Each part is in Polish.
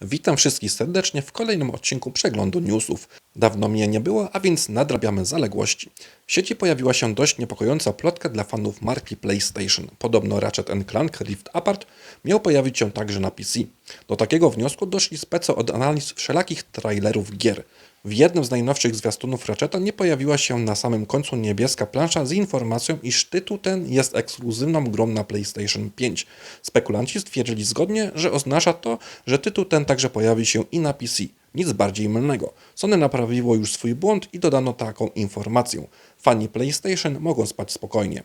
Witam wszystkich serdecznie w kolejnym odcinku przeglądu newsów. Dawno mnie nie było, a więc nadrabiamy zaległości. W sieci pojawiła się dość niepokojąca plotka dla fanów marki PlayStation. Podobno Ratchet Clank Rift Apart miał pojawić się także na PC. Do takiego wniosku doszli spece od analiz wszelakich trailerów gier. W jednym z najnowszych zwiastunów Ratcheta nie pojawiła się na samym końcu niebieska plansza z informacją, iż tytuł ten jest ekskluzywną grą na PlayStation 5. Spekulanci stwierdzili zgodnie, że oznacza to, że tytuł ten także pojawi się i na PC. Nic bardziej mylnego. Sony naprawiło już swój błąd i dodano taką informację. Fani PlayStation mogą spać spokojnie.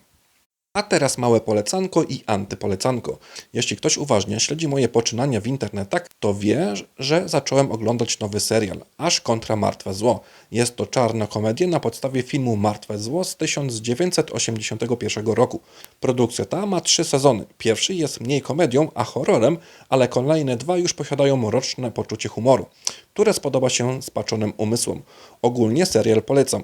A teraz małe polecanko i antypolecanko. Jeśli ktoś uważnie śledzi moje poczynania w internetach, to wie, że zacząłem oglądać nowy serial, Aż kontra Martwe Zło. Jest to czarna komedia na podstawie filmu Martwe Zło z 1981 roku. Produkcja ta ma trzy sezony. Pierwszy jest mniej komedią, a horrorem, ale kolejne dwa już posiadają mroczne poczucie humoru, które spodoba się spaczonym umysłom. Ogólnie serial polecam.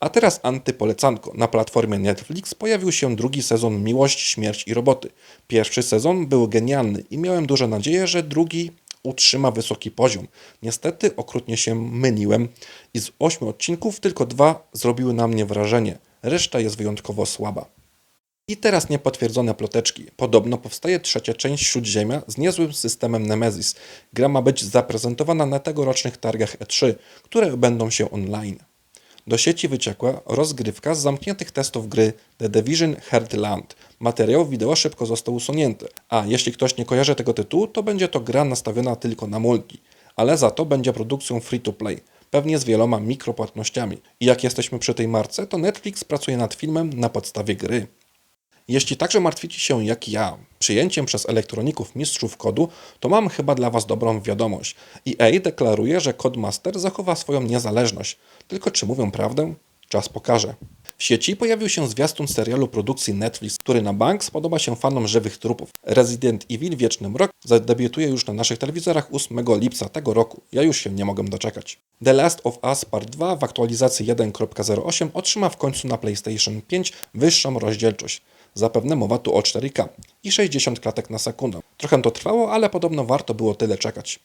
A teraz antypolecanko. Na platformie Netflix pojawił się drugi sezon Miłość, Śmierć i Roboty. Pierwszy sezon był genialny i miałem duże nadzieję, że drugi utrzyma wysoki poziom. Niestety okrutnie się myliłem i z ośmiu odcinków tylko dwa zrobiły na mnie wrażenie. Reszta jest wyjątkowo słaba. I teraz niepotwierdzone ploteczki. Podobno powstaje trzecia część Śródziemia z niezłym systemem Nemesis. Gra ma być zaprezentowana na tegorocznych targach E3, które będą się online. Do sieci wyciekła rozgrywka z zamkniętych testów gry The Division Heartland. Materiał wideo szybko został usunięty, a jeśli ktoś nie kojarzy tego tytułu, to będzie to gra nastawiona tylko na multi, ale za to będzie produkcją free-to-play, pewnie z wieloma mikropłatnościami. I jak jesteśmy przy tej marce, to Netflix pracuje nad filmem na podstawie gry. Jeśli także martwicie się jak ja przyjęciem przez elektroników mistrzów kodu, to mam chyba dla Was dobrą wiadomość. EA deklaruje, że Codemaster zachowa swoją niezależność. Tylko czy mówią prawdę? Czas pokaże. W sieci pojawił się zwiastun serialu produkcji Netflix, który na bank spodoba się fanom żywych trupów. Resident Evil Wieczny Mrok zadebiutuje już na naszych telewizorach 8 lipca tego roku. Ja już się nie mogę doczekać. The Last of Us Part 2 w aktualizacji 1.08 otrzyma w końcu na PlayStation 5 wyższą rozdzielczość. Zapewne mowa tu o 4K i 60 klatek na sekundę. Trochę to trwało, ale podobno warto było tyle czekać.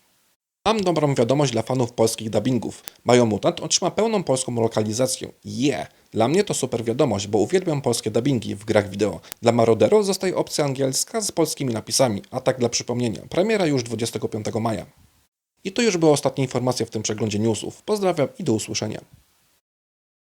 Mam dobrą wiadomość dla fanów polskich dubbingów. Biomutant otrzyma pełną polską lokalizację. Yeah! Dla mnie to super wiadomość, bo uwielbiam polskie dubbingi w grach wideo. Dla Marodero zostaje opcja angielska z polskimi napisami, a tak dla przypomnienia. Premiera już 25 maja. I to już była ostatnia informacja w tym przeglądzie newsów. Pozdrawiam i do usłyszenia.